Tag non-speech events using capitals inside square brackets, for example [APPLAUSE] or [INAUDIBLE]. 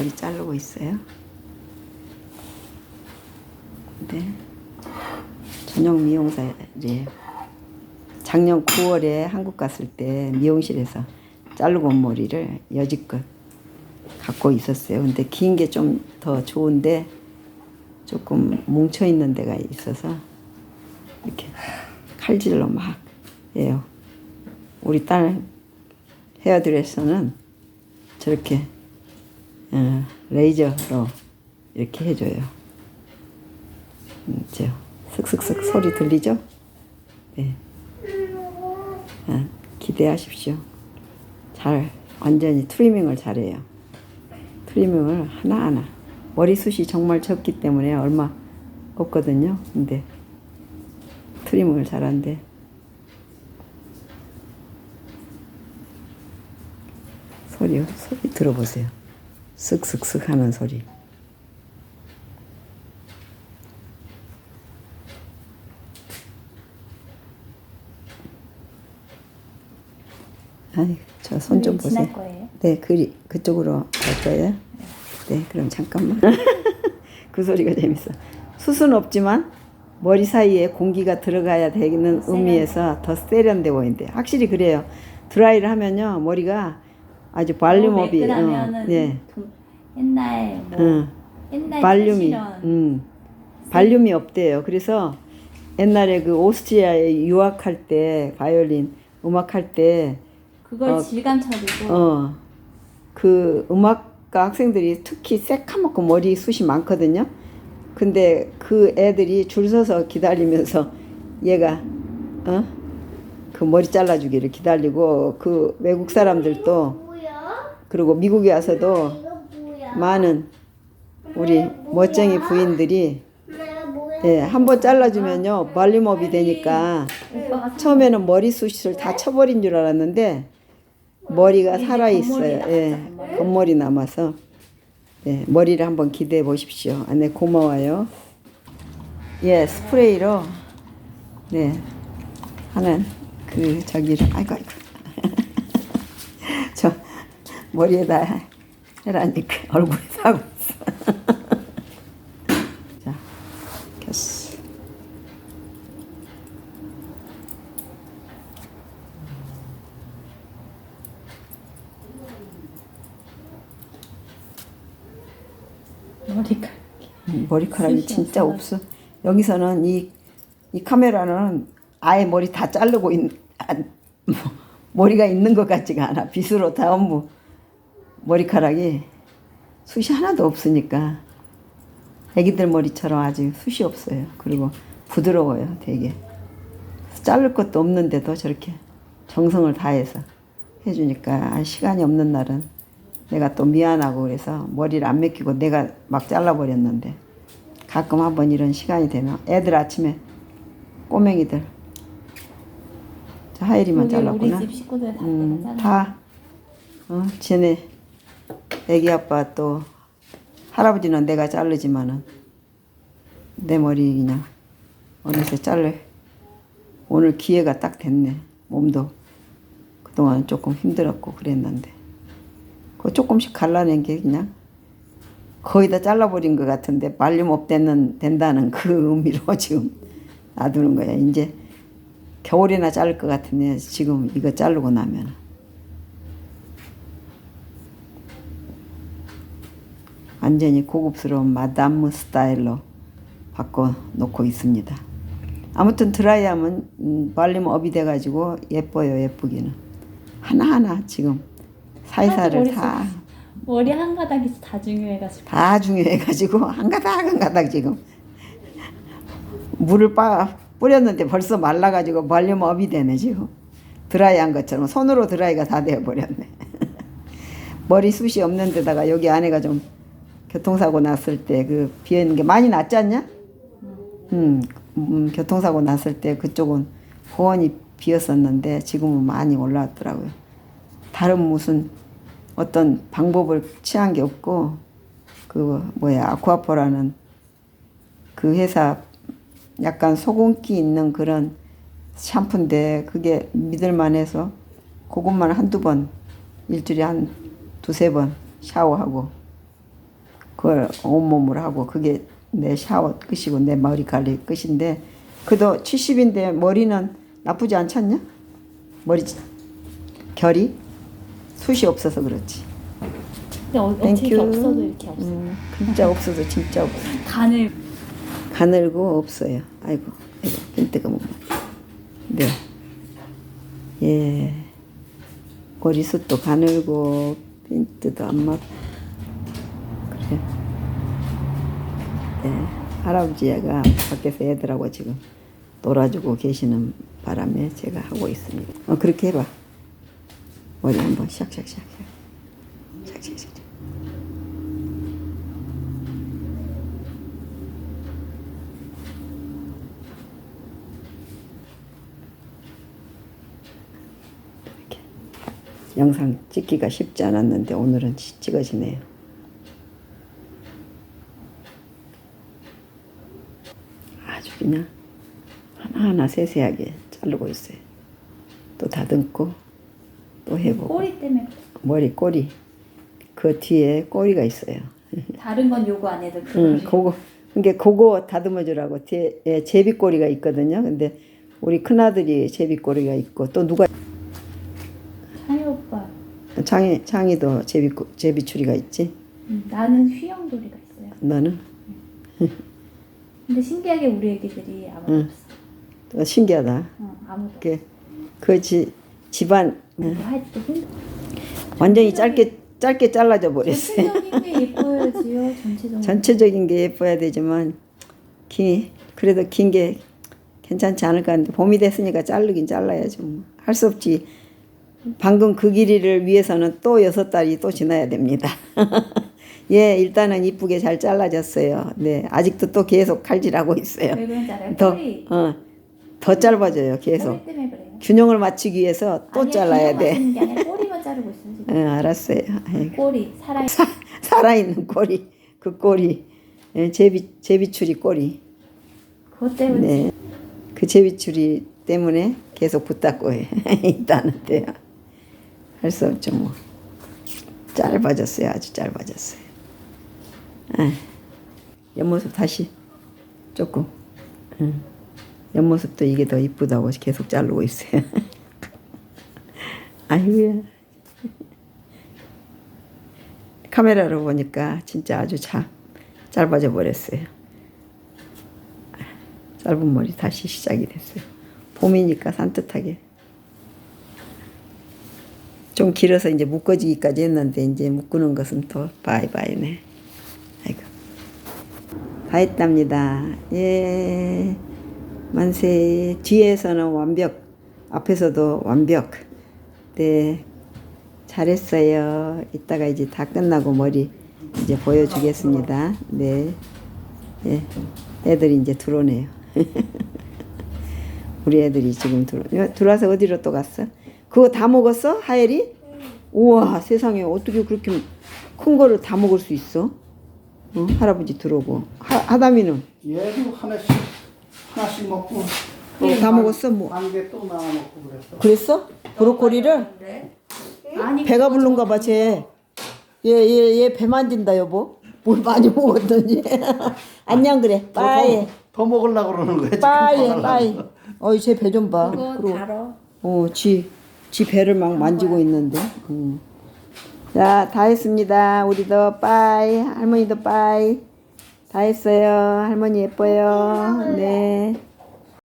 머리 자르고 있어요. 네. 전용 미용사예요. 작년 9월에 한국 갔을 때 미용실에서 자르고 온 머리를 여지껏 갖고 있었어요. 근데 긴 게 좀 더 좋은데 조금 뭉쳐 있는 데가 있어서 이렇게 칼질로 막 해요. 우리 딸 헤어드레서는 저렇게 어, 레이저로 이렇게 해줘요. 음, 저 슥슥슥 소리 들리죠? 네. 어, 기대하십시오. 잘 완전히 트리밍을 잘해요. 트리밍을 하나하나 머리숱이 정말 적기 때문에 얼마 없거든요. 근데 트리밍을 잘한대. 소리요? 소리 들어보세요. 쓱쓱쓱 하는 소리. 아이, 저 손 좀 보세요. 네, 그리 그쪽으로 갈 거예요. 네, 그럼 잠깐만. [LAUGHS] 그 소리가 재밌어. 숱은 없지만 머리 사이에 공기가 들어가야 되는 의미에서 더 세련돼 보인대. 확실히 그래요. 드라이를 하면요 머리가 아주 발륨업이 어, 매끈하면은 네, 그 옛날 뭐 응. 옛날 발륨이 음, 발륨이 없대요. 그래서 옛날에 그 오스트리아에 유학할 때 바이올린 음악할 때 그걸 어, 질감 처리고 어, 그 음악가 학생들이 특히 새카맣고 머리 숱이 많거든요. 근데 그 애들이 줄 서서 기다리면서 얘가 어? 그 머리 잘라주기를 기다리고 그 외국 사람들도? 그리고 미국에 와서도? 많은 우리 멋쟁이 부인들이? 예, 한번 잘라주면요 발림업이 되니까 처음에는 머리숱을 다 쳐버린 줄 알았는데 머리가 살아 있어요. 예, 겉머리. 남아서 예, 머리를 한번 기대해 보십시오. 아, 네, 고마워요. 예, 스프레이로 네 하는 그 저기를 아이고 아이고 저 머리에다 해라니까 [LAUGHS] 얼굴에 하고 있어. [LAUGHS] 자, 켰어. 머리가 음, 머리카락이 진짜. 없어. 여기서는 이, 이 카메라는 아예 머리 다 자르고 있, 아, 뭐, 머리가 있는 것 같지가 않아. 빗으로 전부 머리카락이 숱이 하나도 없으니까 애기들 머리처럼 아주 숱이 없어요. 그리고 부드러워요, 되게. 자를 것도 없는데도 저렇게 정성을 다해서 해주니까 아, 시간이 없는 날은 내가 또 미안하고 그래서 머리를 안 맡기고 내가 막 잘라버렸는데 가끔 한번 이런 시간이 되면 애들 아침에 꼬맹이들 저 하이리만 잘랐구나. 우리 집 식구들 다 음. 다 어, 쟤네 애기 아빠 또 할아버지는 내가 자르지만은 내 머리 그냥 어느새 잘래. 오늘 기회가 딱 됐네. 몸도. 그동안 조금 힘들었고 그랬는데. 그 조금씩 갈라낸 게 그냥 거의 다 잘라버린 것 같은데 말림 없대는 된다는 그 의미로 [LAUGHS] 지금 놔두는 거야. 이제 겨울이나 자를 것 같은데 지금 이거 자르고 나면 완전히 고급스러운 마담 스타일로 바꿔 놓고 있습니다. 아무튼 드라이하면 음, 말림 업이 돼가지고 예뻐요 예쁘기는. 하나하나 지금 사이사를 다 머리 한 가닥이 다 중요해가지고. 다 중요해가지고 한 가닥 한 가닥 지금. 물을 빠 뿌렸는데 벌써 말라가지고 말리면 업이 되네 지금. 드라이한 것처럼 손으로 드라이가 다 되어버렸네. [LAUGHS] 머리 숱이 없는 데다가 여기 안에가 좀 교통사고 났을 때 그 비어 있는 게 많이 났지 않냐? 음, 음, 교통사고 났을 때 그쪽은 보원이 비었었는데 지금은 많이 올라왔더라고요. 다른 무슨 어떤 방법을 취한 게 없고 그 뭐야 아쿠아포라는 그 회사 약간 소금기 있는 그런 샴푸인데 그게 믿을만 해서 그것만 한두 번 일주일에 한 두세 번 샤워하고 그걸 온몸으로 하고 그게 내 샤워 끝이고 내 머리 관리 끝인데 그도 70인데 머리는 나쁘지 않잖냐? 머리 결이 숱이 없어서 그렇지. 근데 어, 어떻게. 없어도 이렇게 없어. 음, 진짜 없어서 진짜 없어. 간을 가늘고 없어요. 아이고, 아이고, 못. 네. 예. 머리숱도 가늘고 빈뜨도 안 맞. 그래. 네. 할아버지가 밖에서 애들하고 지금 놀아주고 계시는 바람에 제가 하고 있습니다. 어, 그렇게 해봐. 머리 한번. 샥샥샥. 영상 찍기가 쉽지 않았는데 오늘은 찌- 찍어지네요. 아주 그냥 하나하나 세세하게 자르고 있어요. 또 다듬고 또 해보고 꼬리 때문에 머리 꼬리 그 뒤에 꼬리가 있어요. 다른 건 요거 안 해도 응, 그거 그거 그러니까 그거 다듬어 주라고 뒤에 예, 제비꼬리가 있거든요. 근데 우리 큰 아들이 제비꼬리가 있고 또 누가 창희 오빠 장이 장이도 제비 제비추리가 있지. 음, 나는 휘영돌이가 있어요. 너는 근데 신기하게 우리 애기들이 아무도 응. 없어. 또 신기하다. 어, 아무도 없어. 그, 그 지, 집안 응. 힘. 완전히 짧게 짧게 잘라져 버렸어요. 전체적인 게 예뻐야지요. [LAUGHS] 전체적인. 전체적인 게 예뻐야 되지만 기 그래도 긴 게 괜찮지 않을까 하는데 봄이 됐으니까 자르긴 잘라야죠. 뭐. 할수 없지. 방금 그 길이를 위해서는 또 여섯 달이 또 지나야 됩니다. [LAUGHS] 예, 일단은 이쁘게 잘 잘라졌어요. 네, 아직도 또 계속 칼질하고 있어요. 왜 그런지 알아요? 더. 어, 더 짧아져요. 계속. 꼬리 때문에 그래요. 균형을 맞추기 위해서 또 아니야, 잘라야 그냥 돼. 맞추는 게 아니라 [LAUGHS] 꼬리만 자르고 있어 지금. 응, 알았어요. 아이고. 꼬리 살아. 사, 살아있는 꼬리, 그 꼬리, 예, 제비 제비추리 꼬리. 그것 때문에 네, 그 제비추리 때문에 계속 붙잡고 해. [LAUGHS] 있다는데요. 할 수 없죠 뭐. 짧아졌어요, 아주 짧아졌어요. 아, 옆모습 다시 조금. 응. 옆모습도 이게 더 이쁘다고 계속 자르고 있어요. [LAUGHS] 아이고야. 카메라로 보니까 진짜 아주 참 짧아져 버렸어요. 짧은 머리 다시 시작이 됐어요. 봄이니까 산뜻하게. 좀 길어서 이제 묶어지기까지 했는데 이제 묶는 것은 또 바이바이네. 아이고. 다 했답니다. 예. 만세. 뒤에서는 완벽. 앞에서도 완벽. 네. 잘했어요. 이따가 이제 다 끝나고 머리 이제 보여주겠습니다. 네. 예. 애들이 이제 들어오네요. [LAUGHS] 우리 애들이 지금 들어, 야, 들어와서 어디로 또 갔어? 그거 다 먹었어? 하엘이? 우와, 세상에 어떻게 그렇게 큰 거를 다 먹을 수 있어? 어? 할아버지 들어오고. 하, 하담이는? 얘도 하나씩 하나씩 먹고 어, 다 먹었어? 뭐. 한개또 나눠 먹고 그랬어. 그랬어? 브로콜리를? 아니 배가 부른가 봐, 쟤. 얘, 얘, 얘 배 만진다, 여보. 뭘 많이 먹었더니. [LAUGHS] 안녕, 그래. 빠이. 더, 더 먹으려고 그러는 거야. 지금 빠이, 먹으려고. 빠이. 어이, 쟤 배 좀 봐. 그거 그리고 달어. 어, 지, 지 배를 막 만지고 있는데. 음. 자, 다 했습니다. 우리도 빠이. 할머니도 빠이. 다 했어요. 할머니 예뻐요. 네.